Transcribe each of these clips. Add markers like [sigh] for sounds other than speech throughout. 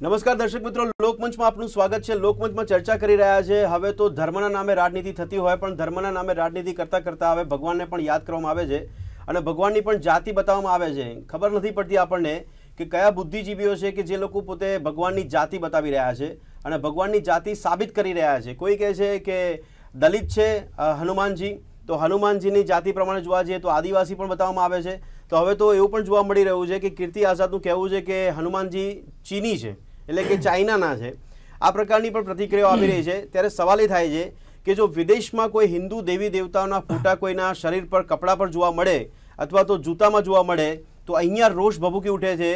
નમસ્કાર દર્શક મિત્રો, લોકમંચમાં આપનું સ્વાગત છે. લોકમંચમાં ચર્ચા કરી રહ્યા છે. હવે તો ધર્મના નામે રાજનીતિ થતી હોય, પણ ધર્મના નામે રાજનીતિ કરતા કરતા હવે ભગવાનને પણ યાદ કરવામાં આવે છે અને ભગવાનની પણ જાતિ બતાવવામાં આવે છે. ખબર નથી પડતી આપણને કે કયા બુદ્ધિજીવીઓ છે કે જે લોકો પોતે ભગવાનની જાતિ બતાવી રહ્યા છે અને ભગવાનની જાતિ સાબિત કરી રહ્યા છે. કોઈ કહે છે કે દલિત છે હનુમાનજી, તો હનુમાનજીની જાતિ પ્રમાણે જોવા જઈએ તો આદિવાસી પણ બતાવવામાં આવે છે. તો હવે તો એવું પણ જોવા મળી રહ્યું છે કે કીર્તિ આઝાદનું કહેવું છે કે હનુમાનજી ચીની છે. એટલે કે ચાઇનાના છે. આ પ્રકારની પણ પ્રતિક્રિયાઓ આવી રહી છે. ત્યારે સવાલ એ થાય છે કે જો વિદેશમાં કોઈ હિન્દુ દેવી દેવતાઓના ફોટા કોઈના શરીર પર, કપડા પર જોવા મળે અથવા તો જૂતામાં જોવા મળે, તો અહીંયા રોષ ભભૂકી ઉઠે છે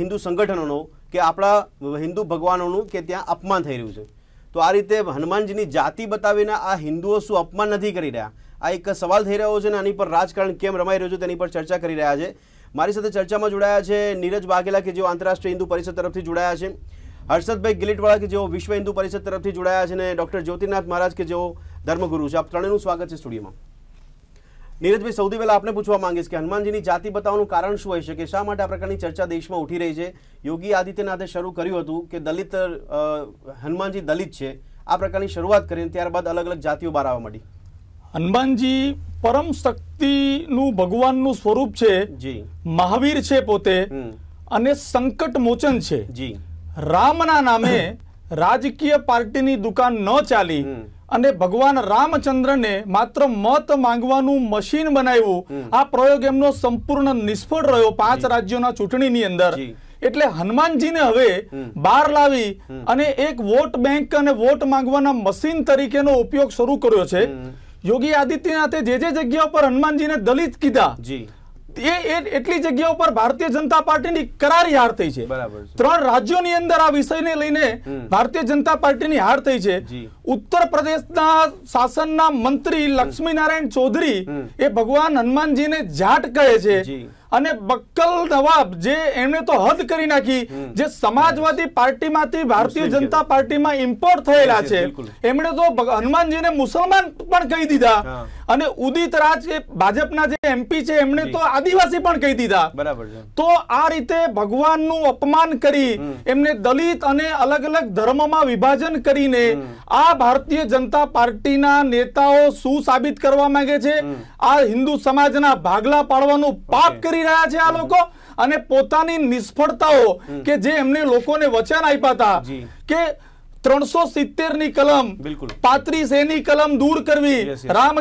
હિન્દુ સંગઠનોનો કે આપણા હિન્દુ ભગવાનોનું કે ત્યાં અપમાન થઈ રહ્યું છે. તો આ રીતે હનુમાનજીની જાતિ બતાવીને આ હિન્દુઓ શું અપમાન નથી કરી રહ્યા? આ એક સવાલ થઈ રહ્યો છે અને આની પર રાજકારણ કેમ રમાઈ રહ્યું છે તેની પર ચર્ચા કરી રહ્યા છે. મારી સાથે ચર્ચામાં જોડાયા છે નીરજ વાઘેલા કે જેઓ આંતરરાષ્ટ્રીય હિન્દુ પરિષદ તરફથી જોડાયા છે, હર્ષદભાઈ ગિલિટવાળા કે જેઓ વિશ્વ હિન્દુ પરિષદ તરફથી જોડાયા છે અને ડોક્ટર જ્યોતિનાથ મહારાજ કે જેઓ ધર્મગુરુ છે. આપ ત્રણેયનું સ્વાગત છે સ્ટુડિયોમાં. નીરજભાઈ, સૌથી પહેલાં આપને પૂછવા માંગીશ કે હનુમાનજીની જાતિ બતાવવાનું કારણ શું હોઈ શકે શા માટે આ પ્રકારની ચર્ચા દેશમાં ઉઠી રહી છે? યોગી આદિત્યનાથે શરૂ કર્યું હતું કે દલિત હનુમાનજી દલિત છે. આ પ્રકારની શરૂઆત કરીને ત્યારબાદ અલગ અલગ જાતિઓ બહાર આવવા માંડી. હનુમાનજી પરમ શક્તિનું ભગવાનનું સ્વરૂપ છે. મહાવીર છે પોતે અને સંકટ મોચન છે રામના નામે [coughs] રાજકીય પાર્ટીની દુકાન ન ચાલી અને ભગવાન રામચંદ્રને માત્ર મત માંગવાનું મશીન બનાવ્યું આ પ્રયોગ એમનો સંપૂર્ણ નિષ્ફળ રહ્યો પાંચ રાજ્યોના ચૂંટણીની અંદર. એટલે હનુમાનજીને હવે બહાર લાવી અને એક વોટ બેંક અને વોટ માંગવાના મશીન તરીકેનો ઉપયોગ શરૂ કર્યો છે. યોગી આદિત્યનાથે જે જે જગ્યા ઉપર હનુમાનજીને દલિત કીધા એ એટલી જગ્યા ઉપર ભારતીય જનતા પાર્ટીની કરારી હાર થઈ છે. ત્રણ રાજ્યોની અંદર આ વિષયને લઈને ભારતીય જનતા પાર્ટીની હાર થઈ છે. ઉત્તર પ્રદેશના શાસનના મંત્રી લક્ષ્મીનારાયણ ચૌધરી એ ભગવાન હનુમાનજીને જાટ કહે છે. અને બક્કલ નવાબ જે એમણે તો હદ કરી નાખી જે સમાજવાદી પાર્ટીમાંથી ભારતીય જનતા પાર્ટીમાં ઇમ્પોર્ટ થયેલા છે. એમણે તો હનુમાનજીને મુસલમાન પણ કહી દીધા. અને ઉદિત રાજ એ ભાજપના જે એમપી છે એમણે તો આદિવાસી પણ કહી દીધા. બરાબર તો આ રીતે ભગવાનનું અપમાન કરી એમને દલિત અને અલગ અલગ ધર્મમાં વિભાજન કરીને આ ભારતીય જનતા પાર્ટીના નેતાઓ શું સાબિત કરવા માંગે છે. આ હિન્દુ સમાજના ભાગલા પાડવાનું પાપ કરી રહ્યા છે આ લોકો અને પોતાની નિષ્ફળતાઓ કે જે એમને લોકોને વચન આપ્યા હતા કે ત્રણસો સિત્તેરની કલમ પાંત્રીસ એ ની કલમ દૂર કરવી. Yes, yes. રામ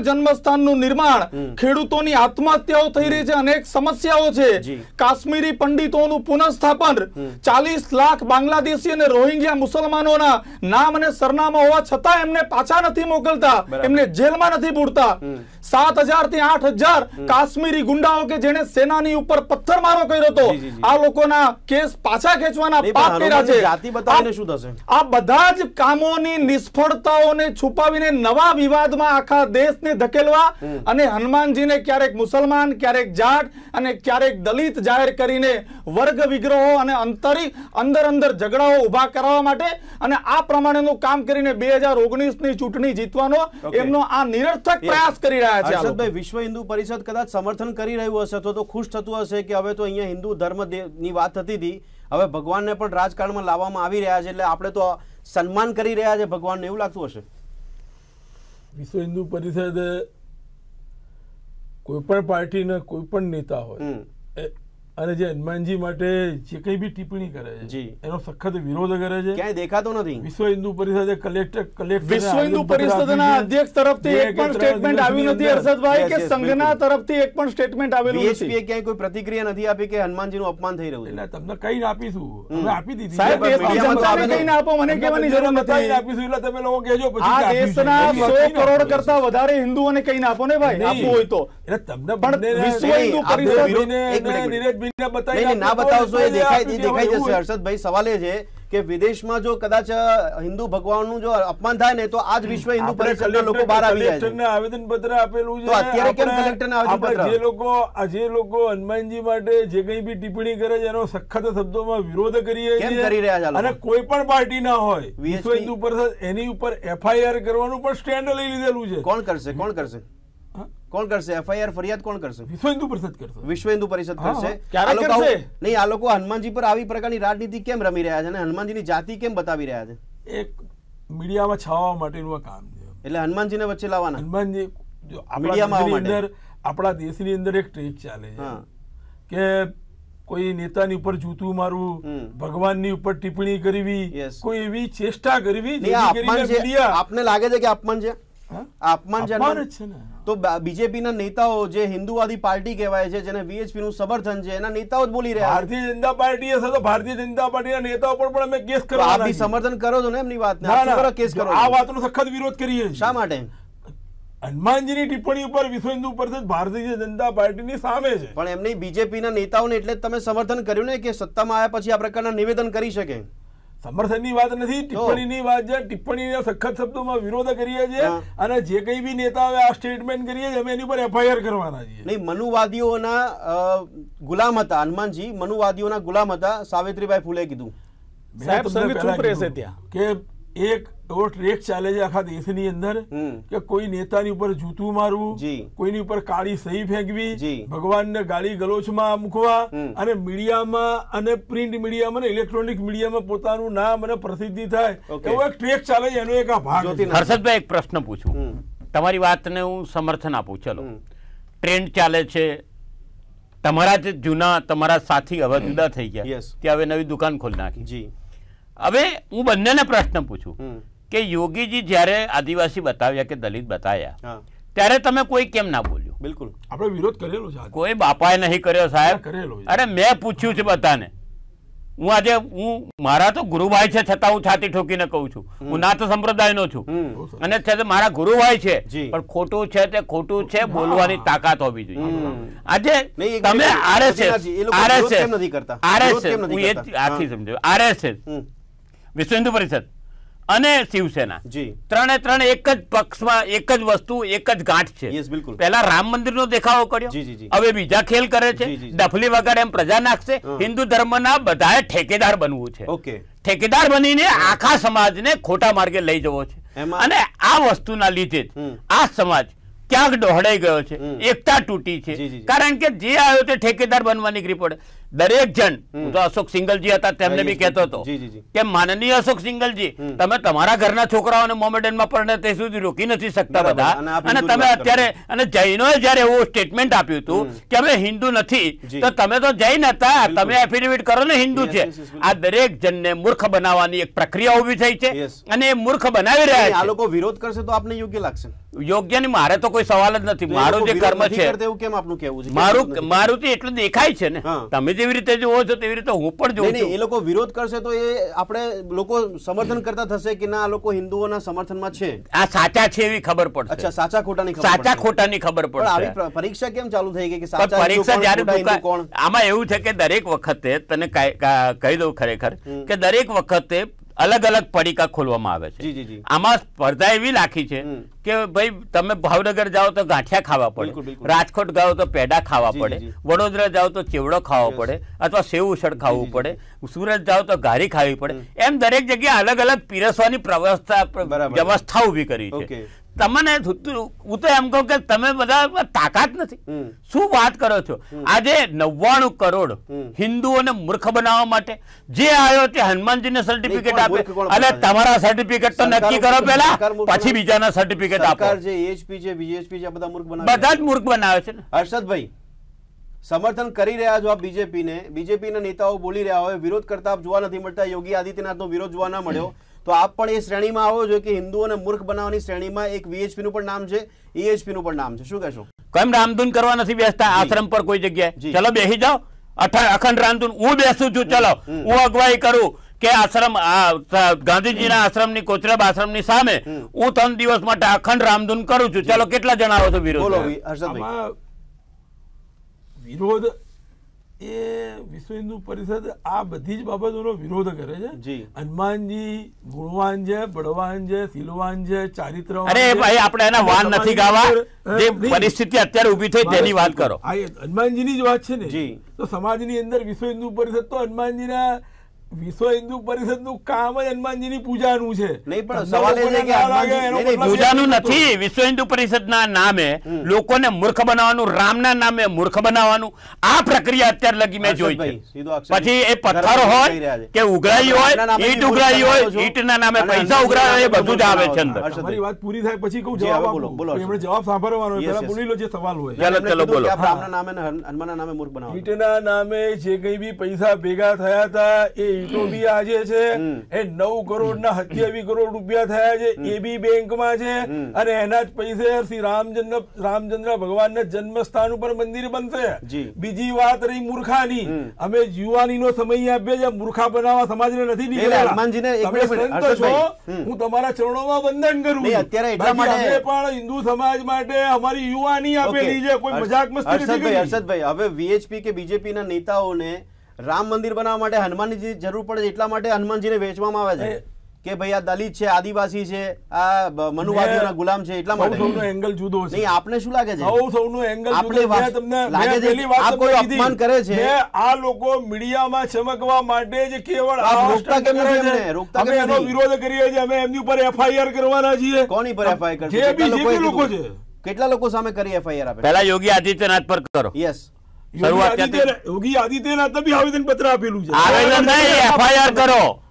નિર્માણ. ખેડૂતોની આત્મહત્યાઓ થઈ રહી છે. અનેક સમસ્યાઓ છે. કાશ્મીરી પંડિતોનું પુનઃસ્થાપન. ચાલીસ લાખ બાંગ્લાદેશી અને રોહિંગ્યા મુસલમાનોના નામ અને સરનામા હોવા છતાં એમને પાછા નથી મોકલતા. એમને જેલમાં નથી પૂરતા. સાત હજારથી આઠ હજાર કાશ્મીરી ગુંડાઓ કે જેને સેનાની ઉપર પથ્થરમારો કર્યો હતો. આ લોકોના કેસ પાછા ખેંચવાના પાપ કર્યા છે. આ- શું બધા જ કામોની નિષ્ફળતાઓને છુપાવીને નવા વિવાદમાં આખા દેશને ધકેલવા અને હનુમાનજીને ક્યારેક મુસલમાન ક્યારેક જાટ અને ક્યારેક દલિત જાહેર કરીને વર્ગ વિગ્રહો અને અંતરી અંદર અંદર ઝઘડાઓ ઊભા કરવા માટે અને આ પ્રમાણેનું કામ કરીને બે હજારની ચૂંટણી જીતવાનો એમનો આ નિરર્થક પ્રયાસ કરી રહ્યા છે હર્ષદભાઈ વિશ્વ હિન્દુ પરિષદ કદાચ સમર્થન કરી રહ્યું હશે તો તો ખુશ થતું હશે કે હવે તો અહીંયા હિન્દુ ધર્મની વાત થતી હતી. હવે ભગવાનને પણ રાજકારણમાં લાવવામાં આવી રહ્યા છે એટલે આપણે તો સન્માન કરી રહ્યા છે ભગવાનને એવું લાગતું હશે? વિશ્વ હિન્દુ પરિષદ કોઈ પણ પાર્ટીના કોઈ પણ નેતા હોય અને જે હનુમાનજી માટે જે કંઈ બી ટિપ્પણી કરે છે એનો સખત વિરોધ કરે છે. ક્યાંય દેખાતો નથી. વિશ્વ હિન્દુ પરિષદે કલેક્ટર કલેક્ટર વિશ્વ હિન્દુ પરિષદના અધ્યક્ષ તરફથી એક પણ સ્ટેટમેન્ટ આવ્યું નથી હર્ષદભાઈ કે સંઘના તરફથી એક પણ સ્ટેટમેન્ટ આવેલું નથી. એ ક્યાંય કોઈ પ્રતિક્રિયા નથી આપી કે હનુમાનજીનું અપમાન થઈ રહ્યું છે? એટલે તમને કઈ આપીશું. અમે આપી દીધી સાહેબ દેશની જનતાને કઈ આપો મને કહેવાની જરૂર નથી. આપીશું એટલે તમે લોકો કહેજો પછી આ. દેશના એની સો વાત કઈ કરોડ કરતા વધારે હિન્દુઓને કહીને આપો ને ભાઈ. આપવું હોય તો. એટલે તમને પણ વિશ્વ હિન્દુ પરિષદ- વિરોધને નીરજભાઈને બતાવી ના બતાવશો એ દેખાય દેખાઈ જશે હર્ષદભાઈ સવાલ એ છે કે વિદેશમાં જો કદાચ હિન્દુ ભગવાનનું જો અપમાન થાય ને તો આજ વિશ્વ હિન્દુ પરિષદના લોકો બહાર આવી જાય છે. આવેદન પત્ર આપેલું છે અત્યારે કેમ કલેક્ટરને આવેદન પત્ર જે લોકો આ જે લોકો હનુમાનજી માટે જે કંઈ બી ટિપ્પણી કરે છે એનો સખત શબ્દોમાં વિરોધ કરીએ કેમ કરી રહ્યા છે અને કોઈ પણ પાર્ટી ના હોય વિશ્વ હિન્દુ પરિષદ એની ઉપર એફઆઈઆર કરવાનું પણ સ્ટેન્ડ લઈ લીધેલું છે. કોણ કરશે કોણ કરશે? કોણ કરશે? એફઆઈઆર ફરિયાદ કોણ કરશે? વિશ્વ હિન્દુ પરિષદ કરશે. વિશ્વ હિન્દુ પરિષદ કરશે. ક્યારે કરશે? નહીં આ લોકો હનુમાનજી પર આવી પ્રકારની રાજનીતિ કેમ રમી રહ્યા છે અને હનુમાનજીની જાતિ કેમ બતાવી રહ્યા છે? એક મીડિયામાં છાવવા માટેનું આ કામ છે. એટલે હનુમાનજીને વચ્ચે લાવવાના? હનુમાનજી મીડિયામાં અંદર આપણા દેશની અંદર એક ટ્રેક ચાલે છે. કે કોઈ નેતાની ઉપર જૂતું મારવું ભગવાનની ઉપર ટિપ્પણી કરવી કોઈ એવી ચેષ્ટા કરવી આપને લાગે છે કે અપમાન છે? અપમાન છે અપમાન હનુમાન? જ છે ને તો બીજેપી ના નેતાઓ જે હિન્દુવાદી પાર્ટી કહેવાય છે જેને વીએચપી નું સમર્થન છે એના નેતાઓ જ બોલી રહ્યા ભારતીય જનતા પાર્ટી હશે તો ભારતીય જનતા પાર્ટીના નેતાઓ પર પણ અમે કેસ તો આપ સમર્થન કરો છો ને એમની વાતને? આપ ના. કેસ કરો આ વાત વાતનો સખત વિરોધ કરીએ શા માટે? હનુમાનજીની ટિપ્પણી ઉપર વિશ્વ હિન્દુ પરિષદ ભારતીય જનતા પાર્ટીની સામે છે. પણ એમની બીજેપી ના નેતાઓને એટલે તમે સમર્થન કર્યું ને કે સત્તામાં આવ્યા પછી આ પ્રકારના નિવેદન કરી શકે? સમર્થનની વાત નથી ટિપ્પણીની વાત છે. ટિપ્પણીના સખત શબ્દોમાં વિરોધ કરીએ છીએ અને જે કંઈ બી નેતાઓએ આ સ્ટેટમેન્ટ કરીએ છીએ અમે એની ઉપર એફઆઈઆર કરવાના છીએ. નહીં મનુવાદીઓના ગુલામ હતા. હનુમાનજી મનુવાદીઓના ગુલામ હતા. સાવિત્રીબાઈ ફૂલે કીધું. સાહેબ, સંઘ ચૂપ રહેશે ત્યાં. કે એક એવો ટ્રેક ચાલે છે આખા દેશની અંદર કે કોઈ નેતાની ઉપર જૂતું મારવું કોઈની ઉપર કાળી સહી ફેંકવી ભગવાનને ગાળી ગલોચમાં મૂકવા અને મીડિયામાં અને પ્રિન્ટ મીડિયામાં અને ઇલેક્ટ્રોનિક મીડિયામાં પોતાનું નામ અને પ્રસિદ્ધિ થાય. એવો એક ટ્રેક ચાલે છે એનો એક આ ભાગ. હર્ષદભાઈ એક પ્રશ્ન પૂછું. તમારી વાતને હું સમર્થન આપું. ચલો. ટ્રેન્ડ ચાલે છે. તમારા જે જૂના તમારા સાથી હવે જુદા થઈ ગયા. તે હવે નવી દુકાન ખોલી નાખી. જી. હવે હું બંનેને પ્રશ્ન પૂછું કે યોગીજી જ્યારે આદિવાસી બતાવ્યા કે દલિત બતાવ્યા ત્યારે તમે કોઈ કેમ ના બોલ્યું? બિલકુલ. આપણે વિરોધ કરેલો છે કોઈ બાપાએ નહીં કર્યો સાહેબ. કરેલો અરે મેં પૂછ્યું છે બધાને. હું આજે હું મારા તો ગુરુભાઈ છે છતાં હું છાતી ઠોકીને કહું છું. હું નાથ સંપ્રદાયનો છું. અને છે મારા ગુરુભાઈ છે. પણ ખોટું છે તે ખોટું છે બોલવાની તાકાત હોવી જોઈએ. આજે તમે આરએસએસ આરએસએસ? આરએસએસ વિરોધ કેમ નથી હું એ આથી કરતા? આખી હા. સમજાવ્યું આરએસએસ. વિશ્વ હિન્દુ પરિષદ. અને શિવસેના. ત્રણે ત્રણ એક જ પક્ષમાં એક જ વસ્તુ એક જ ગાંઠ છે. પેલા રામ મંદિર નો દેખાવો કર્યો. હવે બીજા ખેલ કરે છે. ડફલી વગર એમ પ્રજા નાખશે. હિન્દુ ધર્મના બધાએ ઠેકેદાર બનવું છે. ઓકે. ઠેકેદાર બનીને આખા સમાજને ખોટા માર્ગે લઈ જવો છે. અને આ વસ્તુના લીધે જ આ સમાજ ક્યાંક ડહોળાઈ ગયો છે. એકતા તૂટી છે. કારણ કે જે આવ્યો તે ઠેકેદાર બનવાની નીકળી પડે. દરેક જણ. તો અશોક સિંગલજી હતા તેમને બી કહેતો હતો. કે માનનીય અશોક સિંગલજી તમે તમારા ઘરના છોકરાઓને મોમેડનમાં પરણે તે સુધી રોકી નથી શકતા બધા. અને તમે અત્યારે અને જૈનોએ જ્યારે એવું સ્ટેટમેન્ટ આપ્યું હતું કે અમે હિન્દુ નથી તો તમે તો જૈન હતા તમે એફિડેવિટ કરો ને હિન્દુ છે. આ દરેક જણને મૂર્ખ બનાવવાની એક પ્રક્રિયા ઊભી થઈ છે અને એ મૂર્ખ બનાવી આ રહ્યા છે. લોકો વિરોધ કરશે તો આપને યોગ્ય લાગશે. યોગ્યની મારે તો કોઈ સવાલ જ નથી. મારું જે કર્મ છે મારું મારું તો એટલું દેખાય છે ને. તમે જેવી રીતે જોવો છો તેવી રીતે હું પણ જોઉં નહીં એ લોકો વિરોધ કરશે તો એ આપણે લોકો સમર્થન કરતા થશે કે ના આ લોકો હિન્દુઓના સમર્થનમાં છે. આ સાચા છે એવી ખબર અચ્છા સાચા ખોટાની ખબર સાચા પડશે. ખોટાની ખબર પડશે. આવી પરીક્ષા કેમ ચાલુ થઈ ગઈ કે સાચા પરીક્ષા જ્યારે કોણ? આમાં એવું છે કે દરેક વખતે તને કહી દઉં ખરેખર કે દરેક વખતે અલગ અલગ પડીકા ખોલવામાં આવે છે. આમાં સ્પર્ધા એવી રાખી છે કે ભાઈ તમે ભાવનગર જાઓ તો ગાંઠિયા ખાવા પડે. રાજકોટ જાઓ તો પેડા ખાવા પડે. વડોદરા જાઓ તો ચેવડો ખાવો પડે અથવા સેવ ઉછળ ખાવું પડે. સુરત જાઓ તો ઘારી ખાવી પડે. એમ દરેક જગ્યાએ અલગ અલગ પીરસવાની વ્યવસ્થા. વ્યવસ્થા ઊભી કરી છે. તમને હું તો એમ કહું કે તમે બધા તાકાત નથી. શું વાત કરો છો? આજે નવ્વાણું કરોડ. હિન્દુઓને મૂર્ખ બનાવવા માટે જે આવ્યો તે હનુમાનજીને સર્ટિફિકેટ આપે. અને તમારા સર્ટિફિકેટ તો નક્કી કરો મૂર્ખ પછી? બીજાના સર્ટિફિકેટ આપો. જે છે એચપી છે બીજેપી છે બધા મૂર્ખ બનાવે. બધા જ મૂર્ખ બનાવે છે હર્ષદભાઈ સમર્થન કરી રહ્યા છો આપ બીજેપીને બીજેપીના નેતાઓ બોલી રહ્યા હોય વિરોધ કરતા આપ જોવા નથી મળતા. યોગી આદિત્યનાથનો વિરોધ જોવા ના મળ્યો. તો આપ પણ એ શ્રેણીમાં આવો છો કે હિન્દુઓને મૂર્ખ બનાવવાની શ્રેણીમાં એક વીએચપી નું પણ નામ છે EHP નું પણ નામ છે. શું કહેશો? કેમ રામધૂન કરવા નથી બેસતા? આશ્રમ પર કોઈ જગ્યાએ. ચલો બેસી જાઓ. અખંડ રામધૂન હું બેસું છું. ચલો હું અગવાઈ કરું કે આશ્રમ ગાંધીજીના આશ્રમની કોચરબ આશ્રમની સામે હું ત્રણ દિવસ માટે અખંડ રામધૂન કરું છું. ચલો કેટલા જણા આવો છો વિરોધ? વિરોધ એ વિશ્વ હિન્દુ પરિષદ આ બધી જ બાબતોનો વિરોધ કરે છે. હનુમાનજી ગુણવાન છે બળવાન છે સિલવાન છે ચારિત્ર અરે ભાઈ આપણે એના વાન નથી ગાવા. જે પરિસ્થિતિ અત્યારે ઊભી થઈ તેની વાત કરો. હનુમાનજીની જ વાત છે ને. તો સમાજની અંદર વિશ્વ હિન્દુ પરિષદ તો હનુમાનજીના વિશ્વ હિન્દુ પરિષદનું કામ જ હનુમાનજીની પૂજાનું છે. નહીં, પણ સવાલ એ છે કે પૂજાનું નથી વિશ્વ હિન્દુ પરિષદના નામે લોકોને મૂર્ખ બનાવવાનું રામના નામે મૂર્ખ બનાવવાનું આ પ્રક્રિયા અત્યાર લગી મેં જોઈ છે. પછી એ પથ્થર હોય કે ઉઘરાઈ હોય ઈટ ઉઘરાઈ હોય. ઈટના નામે પૈસા ઉઘરાય એ બધું જ આવે છે અંદર. તમારી વાત પૂરી થાય પછી કહું જવાબ બોલો, બોલો, એમણે જવાબ સાંભળવાનો હોય પહેલા બોલી લો જે સવાલ હોય. ચાલો, ચાલો, બોલો. રામના નામે હનુમાનના નામે મૂર્ખ બનાવો છો. ઈટના નામે જે કઈ બી પૈસા ભેગા થયા હતા એ ઈટો બી આજે છે એ નવ કરોડ ના સત્યાવીસ કરોડ રૂપિયા થયા છે એ બી બેંકમાં છે અને એના જ પૈસે શ્રી રામચંદ્ર રામચંદ્ર ભગવાનના જન્મસ્થાન ઉપર મંદિર બનશે. બીજી વાત રહી મૂર્ખાની. અમે યુવાનીનો સમય આપીએ છીએ મૂર્ખા બનાવવા સમાજને નથી છો હું તમારા ચરણોમાં વંદન કરું અત્યારે એટલા માટે- પણ હિન્દુ સમાજ માટે અમારી યુવાની આપેલી છે કોઈ મજાક મસ્તી નથી હર્ષદભાઈ હવે વીએચપી કે બીજેપી ના નેતાઓને રામ મંદિર બનાવવા માટે હનુમાનની જરૂર પડે એટલા માટે હનુમાનજીને વેચવામાં આવે છે કે ભાઈ આ દલિત છે આદિવાસી છે આ મનુવાદીઓના ગુલામ છે એટલા માટે. સૌનો એંગલ જુદો છે. નહીં આપને શું લાગે છે? સૌ સૌનો એંગલ જુદો. છે. તમને લાગે છે પહેલી કે વાત આ કોઈ અપમાન કરે છે. આ લોકો મીડિયામાં ચમકવા માટે જ કેવળ આ રોકતા કેમ નથી છે. એમને? રોકતા કેમ એનો? વિરોધ કરીએ છીએ અમે એમની ઉપર એફઆઈઆર કરવાના છીએ. કોની પર એફઆઈઆર કરશે? જે બી લોકો છે. કેટલા લોકો સામે કરી એફઆઈઆર આપે? પહેલા યોગી આદિત્યનાથ પર કરો. યસ યોગી આદિત્યનાથ- બી આવેદન પત્ર આપેલું છે. આવેદન નહીં એફઆઈઆર કરો.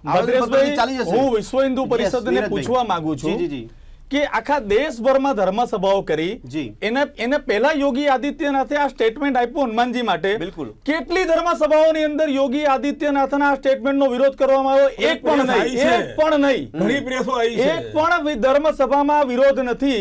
હું વિશ્વ હિન્દુ પરિષદને પૂછવા માંગુ છું. જી, જી, જી. કે આખા દેશભરમાં ધર્મસભાઓ કરી. એને એને પહેલા યોગી આદિત્યનાથે આ સ્ટેટમેન્ટ આપ્યું હનુમાનજી માટે. બિલકુલ. કેટલી ધર્મસભાઓની અંદર યોગી આદિત્યનાથના આ સ્ટેટમેન્ટનો વિરોધ કરવામાં આવ્યો? એક પણ નહીં. એક પણ નહીં. ઘણી પ્રેસો આવી છે. એક પણ ધર્મસભામાં વિરોધ નથી.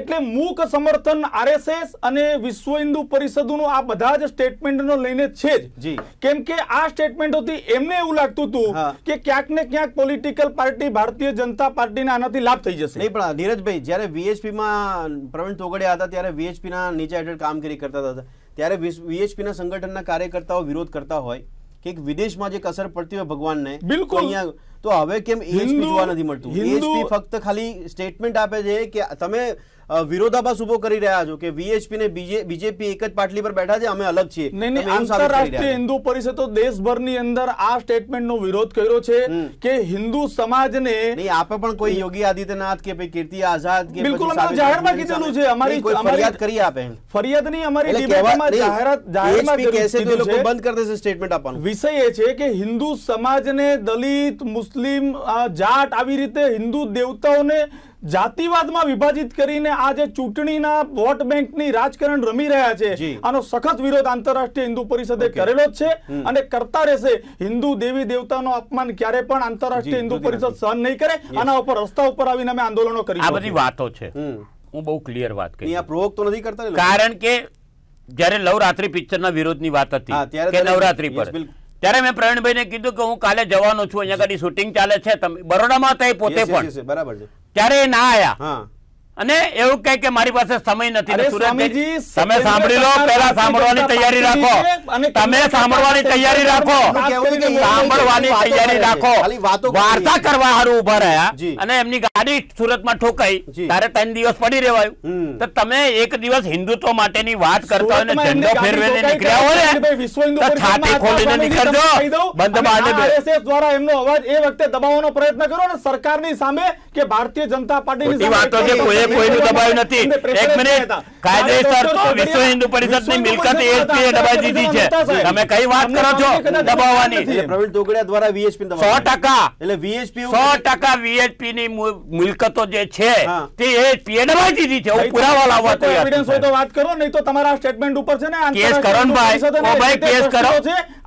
એટલે મૂક સમર્થન આરએસએસ અને વિશ્વ હિન્દુ પરિષદનું આ બધા જ સ્ટેટમેન્ટનો લઈને છે જ. કેમ કે આ સ્ટેટમેન્ટોથી એમને એવું લાગતું હતું કે ક્યાંક ને ક્યાંક પોલિટિકલ પાર્ટી ભારતીય જનતા પાર્ટીને આનાથી લાભ થઈ જશે. નહીં પણ નીરજભાઈ જ્યારે વીએચપીમાં પ્રવીણ તોગડિયા હતા ત્યારે વીએચપીના ના નીચે હેઠળ કામગીરી કરતા હતા ત્યારે વીએચપીના ના સંગઠનના કાર્યકર્તાઓ વિરોધ કરતા હોય કે વિદેશમાં જે કસર પડતી હોય ભગવાનને બિલકુલ. અહીંયા તો હવે કેમ AHP જોવા નથી મળતું હિન્દુ- ફક્ત ખાલી સ્ટેટમેન્ટ આપે છે કે તમે વિરોધાભાસ ઊભો કરી રહ્યા છો કે વીએચપી ને બીજેપી એક જ પાટલી પર બેઠા છે અમે અલગ છીએ નહીં નહીં આંતરરાષ્ટ્રીય હિન્દુ પરિષદ તો દેશભરની અંદર આ સ્ટેટમેન્ટનો વિરોધ કર્યો છે કે હિન્દુ સમાજને નહીં આપે પણ કોઈ યોગી આદિત્યનાથ કે ભાઈ કીર્તિ આઝાદ કે બિલકુલ, અમે જાહેરમાં કીધેલું છે. અમારી- ફરિયાદ કરી આપે ફરિયાદ નહીં અમારી ડિબેટમાં જાહેરાત જાહેરમાં કહેશે તો લોકો. બંધ કરી દેશે સ્ટેટમેન્ટ આપવાનું વિષય એ છે કે હિન્દુ સમાજને દલિત મુસ્લિમ જાટ આવી રીતે હિન્દુ દેવતાઓને જાતિવાદમાં વિભાજિત કરીને આ જે ચૂંટણીના વોટ બેંકની રાજકારણ રમી રહ્યા છે. આનો સખત વિરોધ આંતરરાષ્ટ્રીય હિન્દુ પરિષદે કરેલો જ છે અને કરતા રહેશે. હિન્દુ દેવી દેવતાનો અપમાન ક્યારે પણ આંતરરાષ્ટ્રીય હિન્દુ પરિષદ સહન નહીં કરે. આના ઉપર રસ્તા ઉપર આવીને અમે આંદોલનો આ બધી વાતો છે. હું બહુ ક્લિયર વાત કરી. આ પ્રોવોક તો નથી કરતા કારણ કે જ્યારે નવરાત્રી પિક્ચરના વિરોધની વાત હતી કે નવરાત્રી પર. ત્યારે મેં પ્રવીણભાઈને કીધું કે હું કાલે જવાનો છું અહીંયા આગળ શૂટિંગ ચાલે છે. તમે બરોડામાં હતા પોતે પણ. બરાબર છે. ત્યારે ના આયા. અને એવું કહે કે મારી પાસે સમય નથી તમે સાંભળી લો પહેલા સાંભળવાની તૈયારી રાખો. તમે સાંભળવાની તૈયારી રાખો. સાંભળવાની તૈયારી રાખો. કરી વાર્તા કરવા હારું ઊભા રહ્યા. અને એમની ગાડી સુરતમાં ઠોકાઈ. તારે ત્રણ દિવસ પડી રહેવાયું. તો તમે એક દિવસ હિન્દુત્વ માટેની વાત કરતા હોય ને ઝંડો ફેરવીને નીકળ્યા હોય ત્યારે વિશ્વ હિન્દુ ને તો છાતી ખોલીને નીકળજો. બંધ બારણે દ્વારા એમનો અવાજ એ વખતે દબાવવાનો પ્રયત્ન કર્યો ને સરકારની સામે કે ભારતીય જનતા પાર્ટીની સામે વાતો છે એક કોઈએ કોઈનું એમને નથી. એક મિનિટ. કાયદેસર તો વિશ્વ હિન્દુ પરિષદની મિલકત પરિષદ એ દબાવી દીધી છે. તમે કઈ વાત કરો છો? દબાવવાની. પ્રવીણ તોગડિયા દ્વારા એટલે વીએચપી ની મિલકતો જે છે તે AHP એ દબાવી દીધી છે. હું પુરાવા લાવવા તૈયાર evidence હોય તો વાત કરો નહીં તો તમારા સ્ટેટમેન્ટ ઉપર છે ને કેસ કરો ને ભાઈ. ઓ ભાઈ કેસ કરો.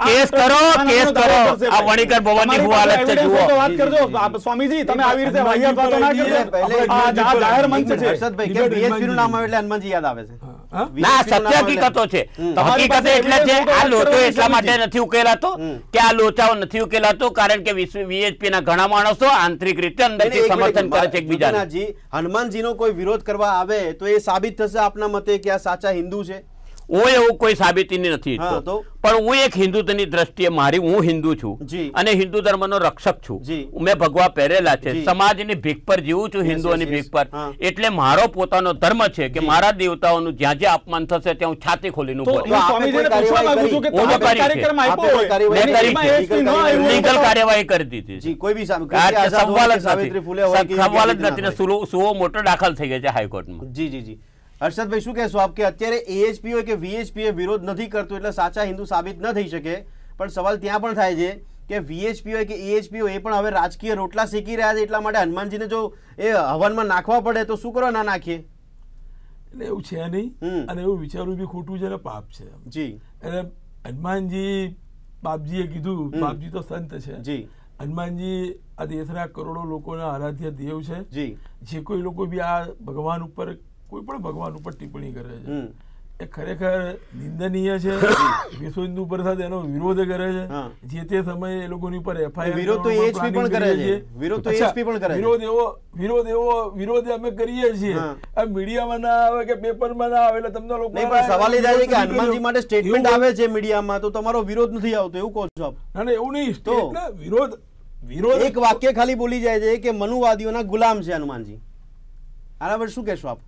કેસ કરો કેસ કરો. આ. વણીકર ભવનની હું હાલત છે જુઓ. વાત કરજો. સ્વામીજી તમે આવી રીતે વાહિયાત વાતો ના કરજો. જાહેર મંચ મિનિટ, છે. હર્ષદભાઈ કે ડિબેટનું નામ હનુમાનજી. આવે એટલે હનુમાનજી યાદ આવે છે? ના VHP નું નામ સત્ય હકીકતો છે. હકીકત એટલે છે evidence હોય તો આ લોચો એટલા માટે નથી. ઉકેલાતો કે આ લોચાઓ નથી ઉકેલાતો કારણ કે વીએચપી ના ઘણા માણસો આંતરિક રીતે અંદરથી એક સમર્થન મિનિટ, કરે છે એકબીજાને. જગન્નાથજી, હનુમાનજીનો કોઈ વિરોધ કરવા આવે તો એ સાબિત થશે આપના મતે કે આ સાચા હિન્દુ છે? હું એવું કોઈ સાબિતીની નથી? પણ હું એક હિન્દુત્વની દ્રષ્ટિએ મારી હું હિન્દુ છું અને હિન્દુ ધર્મનો રક્ષક છું. મેં ભગવા પહેરેલા છે. સમાજની ભીખ પર જીવું છું હિન્દુઓની. ભીખ પર. એટલે મારો પોતાનો ધર્મ છે કે મારા દેવતાઓનું જ્યાં જ્યાં અપમાન થશે ત્યાં હું છાતી ખોલીને લીગલ કાર્યવાહી કરી. દીધી સવાલ જ નથી. સુઓ મોટો દાખલ થઈ ગયો છે હાઈકોર્ટમાં. જી જી જી. હર્ષદભાઈ શું કહેશો? આપ કે અત્યારે એએચપી હોય કે વીએચપી વિરોધ નથી કરતું એટલે સાચા હિન્દુ સાબિત ન થઈ શકે. પણ સવાલ ત્યાં પણ થાય છે કે વીએચપી હોય કે એએચપી હોય એ પણ હવે રાજકીય રોટલા શીખી રહ્યા છે એટલા માટે હનુમાનજીને જો એ હવનમાં નાખવા પડે તો શું કરવા ના નાખીએ? એટલે એવું છે નહીં. અને એવું વિચારવું બી ખોટું છે અને પાપ છે જી. એટલે હનુમાનજી બાપજીએ કીધું બાપજી તો સંત છે. જી. હનુમાનજી આ દેશના કરોડો લોકોના આરાધ્ય દેવ છે. જી. જે કોઈ લોકો બી આ ભગવાન ઉપર કોઈ પણ ભગવાન ઉપર ટિપ્પણી કરે છે. એ ખરેખર નિંદનીય છે. [coughs] વિશ્વ હિન્દુ પરિષદ એનો વિરોધ કરે છે. જે તે સમયે એ લોકોની ઉપર એફઆઈઆર વિરોધ તો એએચપી પણ કરે છે. વિરોધ તો એએચપી પણ કરે છે. વિરોધ એવો વિરોધ એવો વિરોધ અમે કરીએ છીએ. આ મીડિયામાં ના આવે કે પેપરમાં ના આવે એટલે તમને લોકો નહીં પણ સવાલ એ થાય છે કે હનુમાનજી માટે સ્ટેટમેન્ટ આવે છે મીડિયામાં તો તમારો વિરોધ નથી આવતો એવું કહો છો આપ. ના ના એવું નહીં. તો? વિરોધ વિરોધ એક વાક્ય ખાલી બોલી જાય છે કે મનુવાદીઓના ગુલામ છે હનુમાનજી. આના પર શું કહેશો આપ?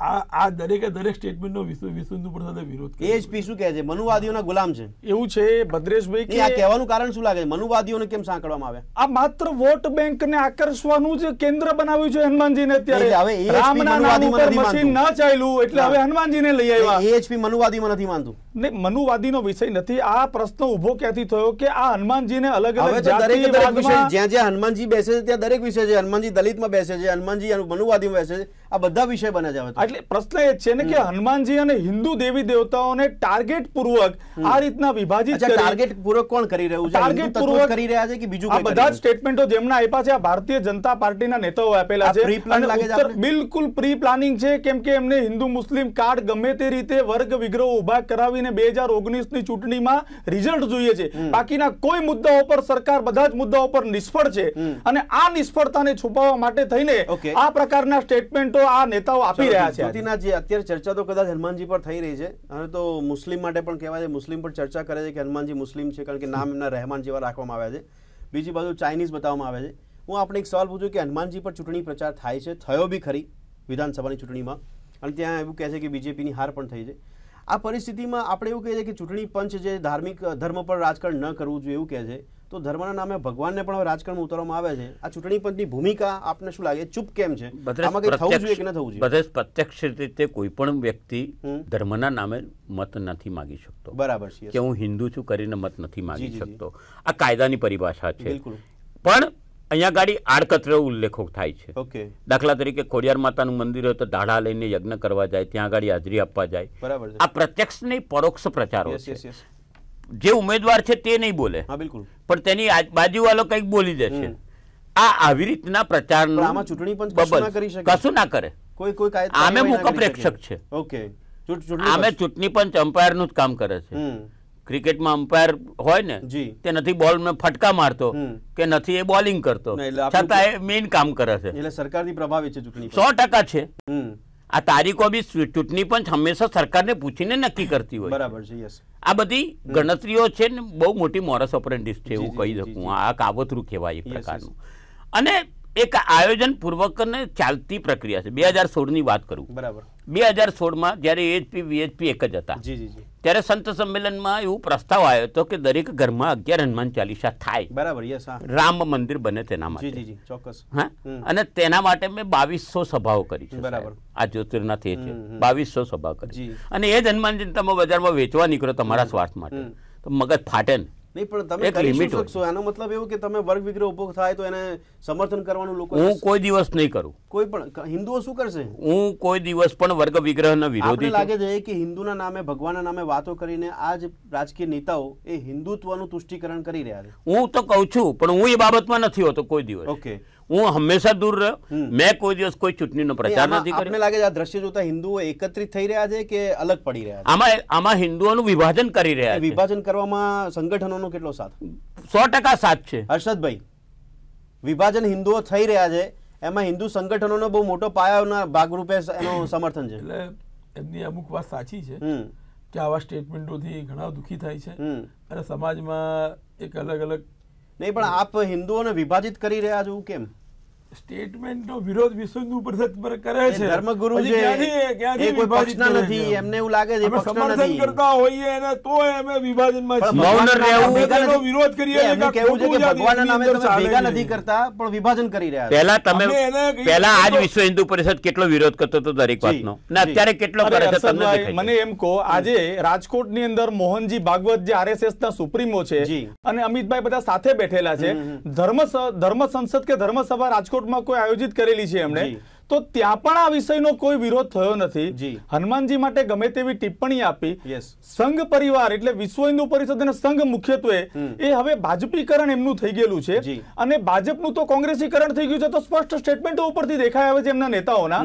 આ આ દરેકે દરેક સ્ટેટમેન્ટનો હિન્દુ પરિષદે વિરોધ કર્યો. એએચપી શું કહે છે મનુવાદીઓના ગુલામ છે. એવું છે ભદ્રેશભાઈ કે આ કહેવાનું કારણ શું લાગે છે? મનુવાદીઓને કેમ સાંકળવામાં આવે આ માત્ર વોટ બેંક ને આકર્ષવાનું જ કેન્દ્ર બનાવ્યું છે હનુમાનજીને અત્યારે. હવે રામના નામ ઉપર મશીન ન ચાલ્યું એટલે. હવે હનુમાનજીને લઈ આવ્યા. એએચપી મનુવાદીમાં નથી માનતું. ને મનુવાદીનો વિષય નથી. આ પ્રશ્ન ઊભો ક્યાંથી થયો કે આ હનુમાનજીને અલગ અલગ જ્યાં જ્યાં હનુમાનજી બેસે છે ત્યાં દરેક વિષય છે. હનુમાનજી દલિતમાં બેસે છે હનુમાનજી મનુવાદીમાં બેસે છે. આ બધા વિષય બને છે એટલે પ્રશ્ન એ છે ને કે હનુમાનજી અને હિન્દુ દેવી દેવતાઓને ટાર્ગેટ પૂર્વક આ રીતના વિભાજિત કરી ટાર્ગેટ પૂર્વક કોણ કરી રહ્યું છે? ટાર્ગેટ પૂર્વક કરી રહ્યા છે કે બીજું આ બધા? સ્ટેટમેન્ટો જેમના આપ્યા છે આ ભારતીય જનતા પાર્ટીના નેતાઓ આપેલા છે? બિલકુલ પ્રી પ્લાનિંગ છે કેમ કે એમને હિન્દુ મુસ્લિમ કાર્ડ ગમે તે રીતે વર્ગ વિગ્રહ ઊભા કરાવીને બે હજાર ઓગણીસની ચૂંટણીમાં રિઝલ્ટ જોઈએ છે. બાકીના કોઈ મુદ્દાઓ પર સરકાર બધા જ મુદ્દાઓ પર નિષ્ફળ છે. અને આ નિષ્ફળતાને છુપાવવા માટે થઈને આ પ્રકારના સ્ટેટમેન્ટો આ નેતાઓ આપી રહ્યા છે જે અત્યારે ચર્ચા તો કદાચ હનુમાનજી પર થઈ રહી છે. અને તો મુસ્લિમ માટે પણ કહેવાય છે મુસ્લિમ પર ચર્ચા કરે છે કે હનુમાનજી મુસ્લિમ છે કારણ કે નામ એમના રહેમાન જેવા રાખવામાં આવ્યા છે. બીજી બાજુ ચાઇનીઝ બતાવવામાં આવે છે. હું આપણે એક સવાલ પૂછું કે હનુમાનજી પર ચૂંટણી પ્રચાર થાય છે? થયો બી ખરી વિધાનસભાની ચૂંટણીમાં. અને ત્યાં એવું કહે છે કે બીજેપીની હાર પણ થઈ છે. આ પરિસ્થિતિમાં આપણે એવું કહીએ કે ચૂંટણી પંચ જે ધાર્મિક ધર્મ પર રાજકારણ ન કરવું જોઈએ એવું કહે છે તો ધર્મના નામે ભગવાનને પણ રાજકારણમાં ઉતારવામાં આવે છે. આ ચૂંટણી પંચની ભૂમિકા આપને શું લાગે? ચૂપ કેમ છે? આમાં કંઈ થવું જોઈએ કે ન થવું જોઈએ? બધે પ્રત્યક્ષ રીતે કોઈ પણ વ્યક્તિ ધર્મના નામે મત નથી માગી શકતો. બરાબર છે કે હું હિન્દુ છું કરીને મત નથી માગી. શકતો. આ કાયદાની પરિભાષા છે. પણ અહીંયા ગાડી આડકતરો ઉલ્લેખો થાય છે. ઓકે. દાખલા તરીકે ખોડિયાર માતાનું મંદિર હોય તો દાઢા લઈને યજ્ઞ કરવા જાય ત્યાં આગળ હાજરી આપવા જાય. બરાબર આ પ્રત્યક્ષ નહીં પરોક્ષ પ્રચારો છે. જે ઉમેદવાર છે તે નહીં બોલે. હા બિલકુલ. પણ તેની બાજુવાળો કંઈક બોલી દેશે હમ. આ આવી રીતના પ્રચારનો આમાં ચૂંટણી પણ કશું. ના કરી શકે? કશું ના કરે. કોઈ કોઈ કાયદો આમે મૂક પ્રેક્ષક છે. ઓકે. ચૂંટણી આમે. ચૂંટણી પંચ અમ્પાયરનું જ કામ કરે છે. ક્રિકેટમાં અમ્પાયર હોય ને તે નથી બોલમાં ફટકા મારતો કે નથી એ બોલિંગ કરતો. છતાં એ મેઇન કામ કરે છે. એટલે સરકારની પ્રભાવિત છે ચૂંટણી સો ટકા છે. આ તારીખો બી ચૂંટણી પંચ હંમેશા સરકારને પૂછીને નક્કી કરતી હોય બરાબર છે યસ આ બધી ગણતરીઓ છે ને બહુ મોટી મોરસ ઓપરેન્ડિસ છે એવું કહી શકું આ કાવતરું કહેવાય એક પ્રકારનું. અને એક આયોજન પૂર્વક ને ચાલતી પ્રક્રિયા છે. બે હજાર સોળની વાત કરું. બરાબર. બે હજાર સોળમાં જ્યારે એચપી વીએચપી એક જ હતા. જી જી જી. ત્યારે સંત સંમેલનમાં એવું પ્રસ્તાવ આવ્યો હતો કે દરેક ઘરમાં અગિયાર હનુમાન ચાલીસા થાય. બરાબર યસ રામ મંદિર બને તેના માટે. જી જી ચોક્કસ. હા? અને તેના માટે મેં બાવીસો સભાઓ કરી છે બરાબર. આ જ્યોતિર્નાથ એ છે. બાવીસો સભા કરી. અને એ જ હનુમાનજી તમે બજારમાં વેચવા નીકળો તમારા સ્વાર્થ માટે. તો મગજ ફાટે ને. નહીં પણ તમે કરી. શકશો? એનો મતલબ એવો કે તમે વર્ગ વિગ્રહ ઊભો થાય તો એને સમર્થન કરવાનું લોકો હું કોઈ દિવસ નહીં કરું. કોઈ પણ હિન્દુઓ શું કરશે? હું કોઈ દિવસ પણ વર્ગ વિગ્રહનો આપણે વિરોધી લાગે છે કે હિન્દુના નામે ભગવાનના નામે વાતો કરીને આ જ રાજકીય નેતાઓ એ હિન્દુત્વનું તુષ્ટિકરણ કરી રહ્યા છે. હું તો કહું છું પણ હું એ બાબતમાં નથી હોતો કોઈ દિવસ. ઓકે. હું હંમેશા દૂર રહ્યો. મેં કોઈ દિવસ કોઈ ચૂંટણીનો પ્રચાર નથી કર્યો. લાગે છે આ દ્રશ્ય જોતા હિન્દુઓ એકત્રિત થઈ રહ્યા છે કે અલગ પડી રહ્યા છે? આમાં આમાં હિન્દુઓનું વિભાજન કરી રહ્યા છે. વિભાજન કરવામાં સંગઠનોનો કેટલો સાથ? સો ટકા સાથ છે. હર્ષદભાઈ વિભાજન હિન્દુઓ થઈ રહ્યા છે એમાં હિન્દુ સંગઠનોનો બહુ મોટો પાયાના ભાગરૂપે એનો સમર્થન છે. એટલે એમની અમુક વાત સાચી છે કે આવા સ્ટેટમેન્ટોથી ઘણા દુઃખી થાય છે. અને સમાજમાં એક અલગ અલગ નહીં પણ આપ હિન્દુઓને વિભાજિત કરી રહ્યા છો કેમ? સ્ટેટમેન્ટનો વિરોધ વિશ્વ હિન્દુ પરિષદ પર કરે છે. ધર્મગુરુ છે એ કોઈ પક્ષના નથી એમને એવું લાગે છે પક્ષના નથી. કરતા હોઈએ અને તો અમે વિભાજનમાં છીએ. મૌન રહેવું- એનો વિરોધ કરીએ કે કહેવું છે કે ભગવાનના નામે તમે ભેગા નથી કરતા પણ વિભાજન કરી રહ્યા છો પહેલા તમે પહેલા આજ વિશ્વ હિન્દુ પરિષદ કેટલો વિરોધ કરતો હતો દરેક વાતનો? ને અત્યારે કેટલો કરે છે તમને દેખાય મને એમ કહો આજે રાજકોટની અંદર મોહનજી ભાગવત જે આરએસએસ ના સુપ્રીમો છે અને અમિતભાઈ બધા સાથે બેઠેલા છે. ધર્મ ધર્મ સંસદ કે ધર્મસભા રાજકોટમાં કોઈ આયોજિત કરેલી છે એમણે. તો ત્યાં પણ આ વિષયનો કોઈ વિરોધ થયો નથી. હનુમાનજી માટે ગમે તેવી ટિપ્પણી આપી. સંઘ પરિવાર એટલે વિશ્વ હિન્દુ પરિષદ અને સંઘ મુખ્યત્વે એ હવે ભાજપીકરણ એમનું થઈ ગયેલું છે. અને ભાજપનું તો કોંગ્રેસીકરણ થઈ ગયું છે તો સ્પષ્ટ સ્ટેટમેન્ટો ઉપરથી દેખાય આવે છે એમના નેતાઓના.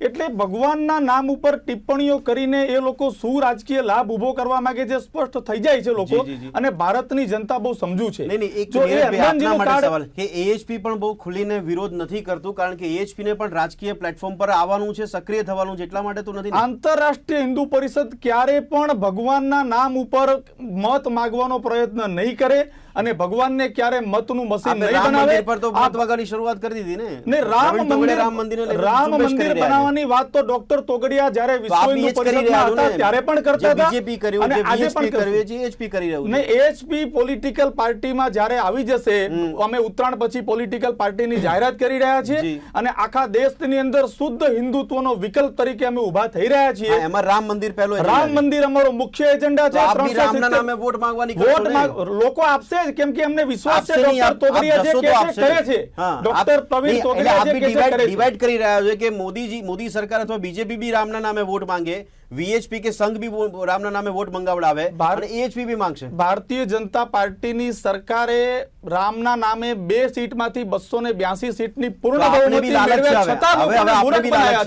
એટલે ભગવાનના નામ ઉપર ટિપ્પણીઓ કરીને એ લોકો શું રાજકીય લાભ ઊભો કરવા માંગે છે સ્પષ્ટ થઈ જાય છે લોકો. અને ભારતની જનતા બહુ સમજુ છે. જો એ હનુમાનજીનો કાર્ડ- એએચપી પણ બહુ ખુલીને વિરોધ નથી કરતું કારણ કે એએચપી ને પણ રાજકીય પ્લેટફોર્મ પર આવવાનું છે, સક્રિય થવાનું છે, એટલા માટે તો નથી આંતરરાષ્ટ્રીય હિન્દુ પરિષદ ક્યારે પણ ભગવાનના નામ ઉપર મત માગવાનો પ્રયત્ન નહીં કરે. અને ભગવાનને ક્યારે મતનું મશીન નહીં બનાવે? પર તો મત વગાડવાની શરૂઆત કરી દીધી ને. ને રામ મંદિર રામ મંદિર રામ મંદિર બનાવવાની વાત તો ડોક્ટર તોગડિયા જ્યારે વિશ્વ હિન્દુ પરિષદમાં હતા ત્યારે પણ કરતા હતા બીજેપી કર્યું આજે પણ કર્યું છે એચપી કરી રહ્યું ને એચપી પોલિટિકલ પાર્ટીમાં જ્યારે આવી જશે અમે ઉત્તરાયણ પછી પોલિટિકલ પાર્ટીની જાહેરાત કરી રહ્યા છીએ અને આખા દેશની અંદર શુદ્ધ હિન્દુત્વનો વિકલ્પ તરીકે અમે ઊભા થઈ રહ્યા છીએ. એમાં રામ મંદિર પહેલો રામ મંદિર અમારો મુખ્ય એજન્ડા છે આપ બી 370 રામના નામે વોટ માંગવાની કરશો વોટ ને? માંગ- લોકો આપશે જ કેમ કે એમને વિશ્વાસ છે ડોક્ટર તોગડિયા જે છે કરે છે. ડોક્ટર પ્રવીણ તોગડિયા જે છે કરે છે. ડિવાઇડ કરી રહ્યા છે કે મોદીજી મોદી સરકાર અથવા બીજેપી બી રામના નામે વોટ માંગે વીએચપી કે સંઘ બી રામના નામે વોટ મંગાવડાવે અને એએચપી બી માંગશે. ભારતીય જનતા પાર્ટીની સરકારે રામના નામે બે સીટમાંથી બસો ને બ્યાસી સીટની પૂર્ણ બહુમતી મેળવ્યા. છતાં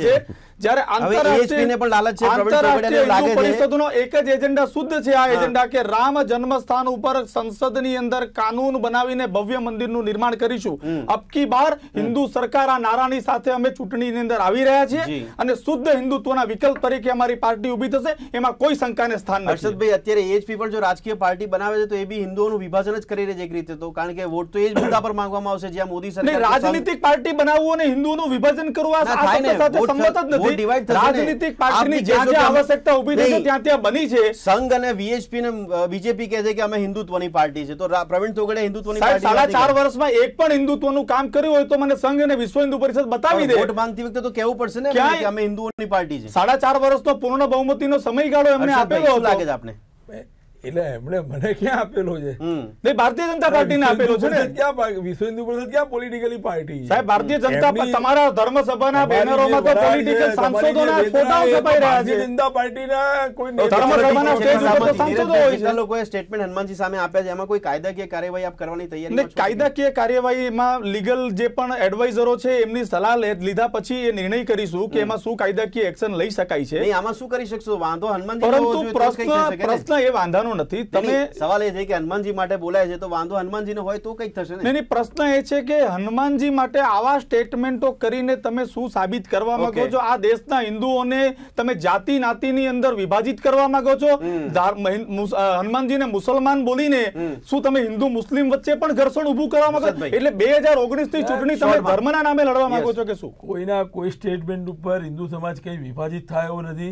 છે. જ્યારે આંતરરાષ્ટ્રીય પણ લાલચ છે, આંતરરાષ્ટ્રીય હિન્દુ પરિષદનો એક જ એજન્ડા શુદ્ધ છે. આ એજન્ડા કે રામ જન્મસ્થાન ઉપર સંસદની અંદર કાનૂન બનાવીને ભવ્ય મંદિરનું નિર્માણ કરીશું. અબકી બાર હિન્દુ સરકાર આ નારાની સાથે અમે ચૂંટણીની અંદર આવી રહ્યા છીએ અને શુદ્ધ હિન્દુત્વના વિકલ્પ તરીકે અમારી પાર્ટી ઊભી થશે. એમાં કોઈ શંકાને સ્થાન નથી. હર્ષદભાઈ અત્યારે એજ પણ જો રાજકીય પાર્ટી બનાવે છે તો એ બી હિન્દુઓનું વિભાજન જ કરી રહી છે એક રીતે. તો કારણ કે વોટ તો એ જ મુદ્દા પર માંગવામાં આવશે. જ્યાં મોદી સરકાર રાજનીતિક પાર્ટી બનાવવું અને હિન્દુઓનું વિભાજન કરવું આ સાથે સંમત જ વોટ નથી થશે રાજનીતિક પાર્ટીની જે જે આવશ્યકતા ઊભી થઈ છે ત્યાં ત્યાં બની છે. સંઘ અને વીએચપી ને બીજેપી કહે છે કે અમે હિન્દુત્વની પાર્ટી છે. તો પ્રવીણ તોગડે હિન્દુત્વની પાર્ટી સાડા ચાર વર્ષમાં એક પણ હિન્દુત્વનું કામ કર્યું હોય તો મને સંઘ અને વિશ્વ હિન્દુ પરિષદ બતાવી દે. વોટ માંગતી વખતે તો કેવું પડશે ને કે અમે હિન્દુઓની પાર્ટી છે. સાડા ચાર વર્ષનો પૂર્ણ બહુમતીનો સમયગાળો એમને આપેલો લાગે છે આપને? એટલે એમણે મને ક્યાં આપેલો છે? નહીં ભારતીય જનતા પાર્ટીને આપેલો છે ને? ક્યાં વિશ્વ હિન્દુ પરિષદ ક્યાં પોલિટિકલી પાર્ટી સાહેબ ભારતીય જનતા તમારા ધર્મસભાના બેનરોમાં તો પોલિટિકલ સાંસદોના ફોટાઓ છપાઈ રહ્યા છે. જનતા પાર્ટીના કોઈ ધર્મસભાના સ્ટેજ ઉપર તો સાંસદો હોય છે. લોકોએ સ્ટેટમેન્ટ હનુમાનજી સામે આપ્યા છે? એમાં કોઈ કાયદાકીય કાર્યવાહી આપ કરવાની તૈયારી નહીં કાયદાકીય કાર્યવાહીમાં લીગલ જે પણ એડવાઇઝરો છે એમની સલાહ લે- લીધા પછી એ નિર્ણય કરીશું કે એમાં શું કાયદાકીય એક્શન લઈ શકાય છે. આમાં શું કરી શકશો? વાંધો હનુમાનજી પરંતુ પ્રશ્ન. પ્રશ્ન એ વાંધાનો નથી. તમે સવાલ એ છે કે હનુમાનજી માટે બોલાય છે તો વાંધો હનુમાનજીનો હોય તો કંઈક થશે ને નહીં, પ્રશ્ન એ છે કે હનુમાનજી માટે આવા સ્ટેટમેન્ટો કરીને તમે શું સાબિત કરવા માંગો છો? આ દેશના હિન્દુઓને તમે જાતિ નાતિની અંદર વિભાજિત કરવા માંગો છો? હનુમાનજીને મુસલમાન બોલીને શું તમે હિન્દુ મુસ્લિમ વચ્ચે પણ ઘર્ષણ ઊભું કરવા માંગો એટલે બે હજાર ઓગણીસની ચૂંટણી તમે. ધર્મના નામે લડવા માંગો છો કે શું? કોઈના કોઈ સ્ટેટમેન્ટ ઉપર હિન્દુ સમાજ કઈ વિભાજિત થાય એવો નથી.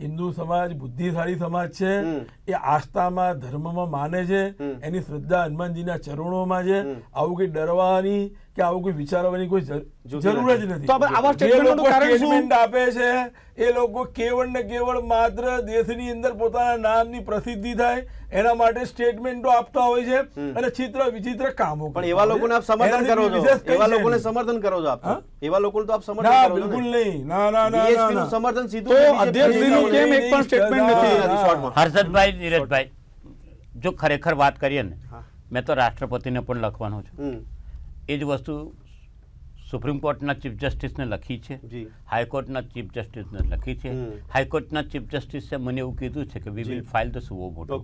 હિન્દુ સમાજ બુદ્ધિશાળી સમાજ છે. એ એ આસ્થામાં ધર્મમાં માને છે એની શ્રદ્ધા હનુમાનજીના ચરણોમાં છે. આવું કઈ ડરવાની કે આવું કોઈ વિચારવાની કોઈ જરૂર જ નથી. તો આવા સ્ટેટમેન્ટનું કારણ શું? આપે છે એ લોકો કેવળ ને કેવળ માત્ર દેશની અંદર પોતાના નામની પ્રસિદ્ધિ થાય એના માટે સ્ટેટમેન્ટો આપતા હોય છે અને ચિત્ર વિચિત્ર કામો પણ એવા લોકોને આપ સમર્થન કરો છો? એવા લોકોને સમર્થન કરો છો આપ? એવા લોકોને તો આપ સમર્થન કરો છો બિલકુલ નહીં. ના ના ના ના, સમર્થન સીધું તો BJP અધ્યક્ષશ્રીનું કેમ એક પણ સ્ટેટમેન્ટ નથી? હર્ષદભાઈ નીરજભાઈ જો ખરેખર વાત કરીએ ને મેં તો રાષ્ટ્રપતિને પણ લખવાનો છું. એ જ વસ્તુ સુપ્રીમ કોર્ટના ચીફ જસ્ટિસને લખી છે. હાઈકોર્ટના ચીફ જસ્ટિસને લખી છે. હાઈકોર્ટના ચીફ જસ્ટિસે મને એવું કીધું છે કે વી વિલ ફાઇલ ધ સુવો મોટો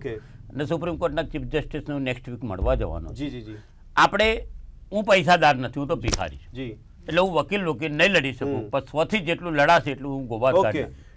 અને સુપ્રીમ કોર્ટના ચીફ જસ્ટિસને હું નેક્સ્ટ વીક મળવા જવાનો આપણે હું પૈસાદાર નથી હું તો ભિખારી છું. એટલે હું વકીલ વકીલ નહીં લડી શકું. પણ સ્વથી જેટલું લડાશે એટલું હું ગોવા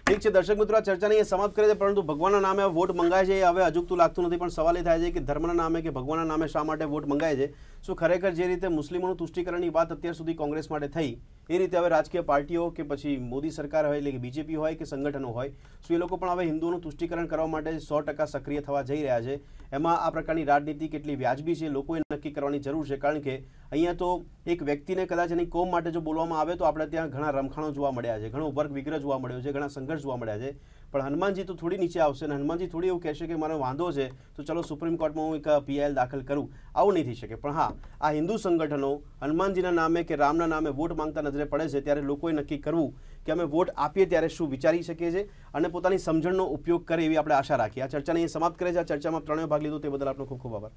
ઠીક છે દર્શક મિત્રો આ ચર્ચાને અહીંયા સમાપ્ત કરે છે પરંતુ ભગવાનના નામે વોટ મંગાય છે. એ હવે અજુકતું લાગતું નથી પણ સવાલ એ થાય છે કે ધર્મના નામે કે ભગવાનના નામે શા માટે વોટ મંગાય છે? શું ખરેખર જે રીતે મુસ્લિમોનું તુષ્ટિકરણની વાત અત્યાર સુધી કોંગ્રેસ માટે થઈ, એ રીતે હવે રાજકીય પાર્ટીઓ કે પછી મોદી સરકાર હોય એટલે કે બીજેપી હોય કે સંગઠનો હોય, શું એ લોકો પણ હવે હિન્દુઓનું તુષ્ટિકરણ કરવા માટે સો ટકા સક્રિય થવા જઈ રહ્યા છે? એમાં આ પ્રકારની રાજનીતિ કેટલી વ્યાજબી છે લોકોએ નક્કી કરવાની જરૂર છે. કારણ કે અહીંયા તો એક વ્યક્તિને કદાચ એની કોમ માટે જો બોલવામાં આવે તો આપણે ત્યાં ઘણા રમખાણો જોવા મળ્યા છે, ઘણો વર્ગ વિગ્રહ જોવા મળ્યો છે, ઘણા સંઘર્ષ જોવા મળ્યા છે. પણ હનુમાનજી તો થોડી નીચે આવશે અને હનુમાનજી થોડી એવું કહેશે કે મારો વાંધો છે, તો ચલો સુપ્રીમ કોર્ટમાં હું એક પીઆઈએલ દાખલ કરું. આવું નહીં થઈ શકે. પણ હા, આ હિન્દુ સંગઠનો હનુમાનજીના નામે કે રામના નામે વોટ માંગતા નજરે પડે છે, ત્યારે લોકોએ નક્કી કરવું કે અમે વોટ આપીએ ત્યારે શું વિચારી શકીએ છીએ અને પોતાની સમજણનો ઉપયોગ કરે એવી આપણે આશા રાખીએ. આ ચર્ચાને અહીં સમાપ્ત કરે છે આ ચર્ચામાં ત્રણેય ભાગ લીધો, તે બદલ આપનો ખૂબ ખૂબ આભાર.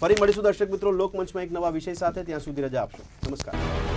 ફરી મળીશું દર્શક મિત્રો લોકમંચમાં એક નવા વિષય સાથે. ત્યાં સુધી રજા આપશો. નમસ્કાર.